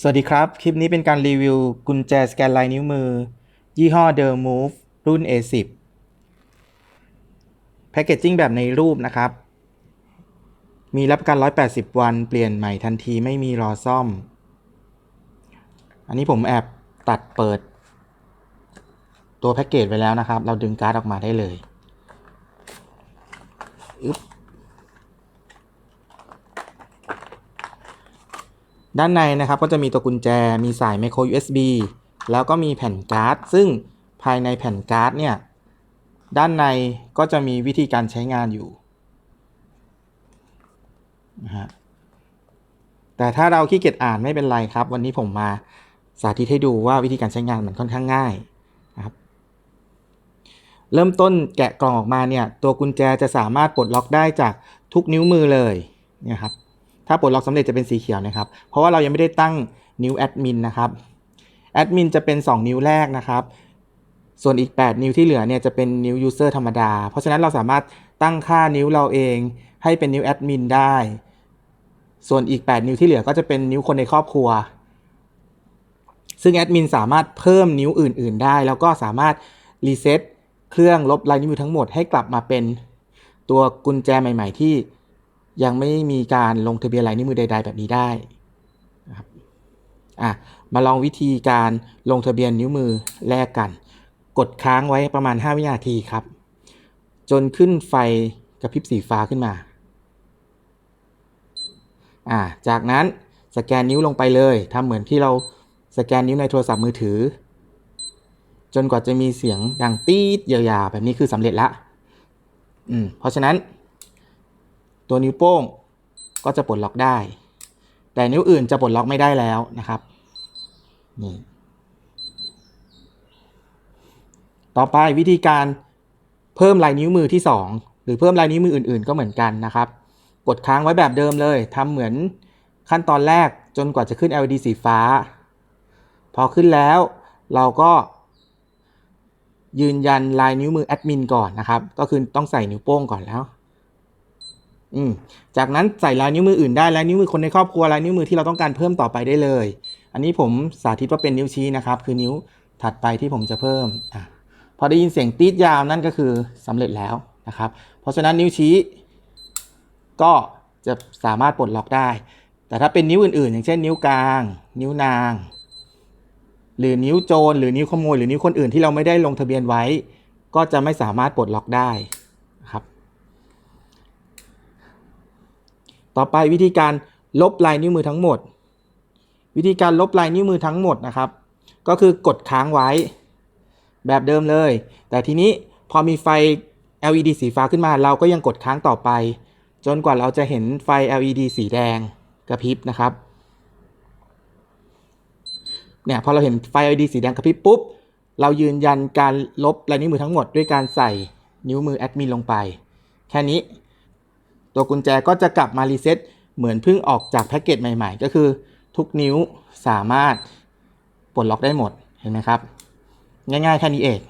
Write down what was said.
สวัสดีครับ คลิปนี้เป็นการรีวิวกุญแจสแกนลายนิ้วมือ ยี่ห้อ The Move รุ่น A10 แพคเกจจิ้งแบบในรูปนะครับ มีรับประกัน 180 วัน เปลี่ยนใหม่ทันทีไม่มีรอซ่อม อันนี้ผมแอบตัดเปิด ตัวแพ็กเกจไว้แล้วนะครับ เราดึงการ์ดออกมาได้เลย อึ๊บ ด้านในนะครับก็จะมีตัวกุญแจ มีสาย micro USB แล้วก็มีแผ่นการ์ด ซึ่งภายในแผ่นการ์ดเนี่ยด้านในก็จะมีวิธีการใช้งานอยู่นะฮะแต่ถ้าเราขี้เกียจอ่านไม่เป็นไรครับ วันนี้ผมมาสาธิตให้ดูว่าวิธีการใช้งานมันค่อนข้างง่ายนะครับเริ่มต้นแกะกล่องออกมาเนี่ยตัวกุญแจจะสามารถปลดล็อกได้จากทุกนิ้วมือเลยเนี่ยครับ ถ้าปลดล็อกสำเร็จจะเป็นสีเขียวนะครับ เพราะว่าเรายังไม่ได้ตั้งนิ้วแอดมินนะครับแอดมินจะเป็น 2 นิ้วแรกนะครับ ส่วนอีก 8 นิ้วที่เหลือเนี่ยจะเป็นนิ้วยูเซอร์ธรรมดา เพราะฉะนั้นเราสามารถตั้งค่านิ้วเราเองให้เป็นนิ้วแอดมินได้ ส่วนอีก 8 นิ้วที่เหลือก็จะเป็นนิ้วคนในครอบครัว ซึ่งแอดมินสามารถเพิ่มนิ้วอื่น ๆ ได้ แล้วก็สามารถรีเซ็ตเครื่องลบลายนิ้วมือทั้งหมดให้กลับมาเป็นตัวกุญแจใหม่ ๆ ที่ ยังไม่มีการลงทะเบียนลายนิ้วมือใด ๆ แบบนี้ได้นะครับอะมาลองวิธีการลงทะเบียนนิ้วมือแรกกัน กดค้างไว้ประมาณ 5 วินาทีครับ จนขึ้นไฟกระพริบสีฟ้าขึ้นมาอ่าจากนั้นสแกนนิ้วลงไปเลยทำเหมือนที่เราสแกนนิ้วในโทรศัพท์มือถือ จนกว่าจะมีเสียงดังตี๊ดยาวๆแบบนี้คือสำเร็จละอืมเพราะฉะนั้น ตัวนิ้วโป้งก็จะปลดล็อกได้ แต่นิ้วอื่นจะปลดล็อกไม่ได้แล้วนะครับนี่ต่อไปวิธีการเพิ่มลายนิ้วมือที่ 2 หรือเพิ่มลายนิ้วมืออื่น ๆ ก็เหมือนกันนะครับ กดค้างไว้แบบเดิมเลยทำเหมือนขั้นตอนแรกจนกว่าจะขึ้น LED สีฟ้า พอขึ้นแล้วเราก็ ยืนยันลายนิ้วมือแอดมินก่อนนะครับ ก็คือต้องใส่นิ้วโป้งก่อนแล้ว อืมจากนั้นใส่ลายนิ้วมืออื่นได้ลายนิ้วมือคนในครอบครัวลายนิ้วมือที่เราต้องการเพิ่มต่อไปได้เลย อันนี้ผมสาธิตว่าเป็นนิ้วชี้นะครับ คือนิ้วถัดไปที่ผมจะเพิ่มอะพอได้ยินเสียงตีดยาวนั่นก็คือสำเร็จแล้วนะครับ เพราะฉะนั้นนิ้วชี้ ก็จะสามารถปลดล็อกได้ แต่ถ้าเป็นนิ้วอื่นๆ อย่างเช่น นิ้วกลาง นิ้วนาง หรือนิ้วโจรหรือนิ้วขโมยหรือนิ้วคนอื่นที่เราไม่ได้ลงทะเบียนไว้ ก็จะไม่สามารถปลดล็อกได้นะครับ ต่อไปวิธีการลบลายนิ้วมือทั้งหมด วิธีการลบลายนิ้วมือทั้งหมดนะครับ ก็คือกดค้างไว้แบบเดิมเลย แต่ทีนี้พอมีไฟ LED สีฟ้าขึ้นมา เราก็ยังกดค้างต่อไป จนกว่าเราจะเห็นไฟ LED สีแดงกระพริบนะครับเนี่ยพอเราเห็นไฟ LED สีแดงกระพริบปุ๊บ เรายืนยันการลบลายนิ้วมือทั้งหมดด้วยการใส่นิ้วมือแอดมินลงไป แค่นี้ ตัวกุญแจก็จะกลับมารีเซ็ตเหมือนเพิ่งออกจากแพ็กเกจใหม่ๆ ก็คือทุกนิ้วสามารถปลดล็อกได้หมดเห็นไหมครับ ง่ายๆแค่นี้เอง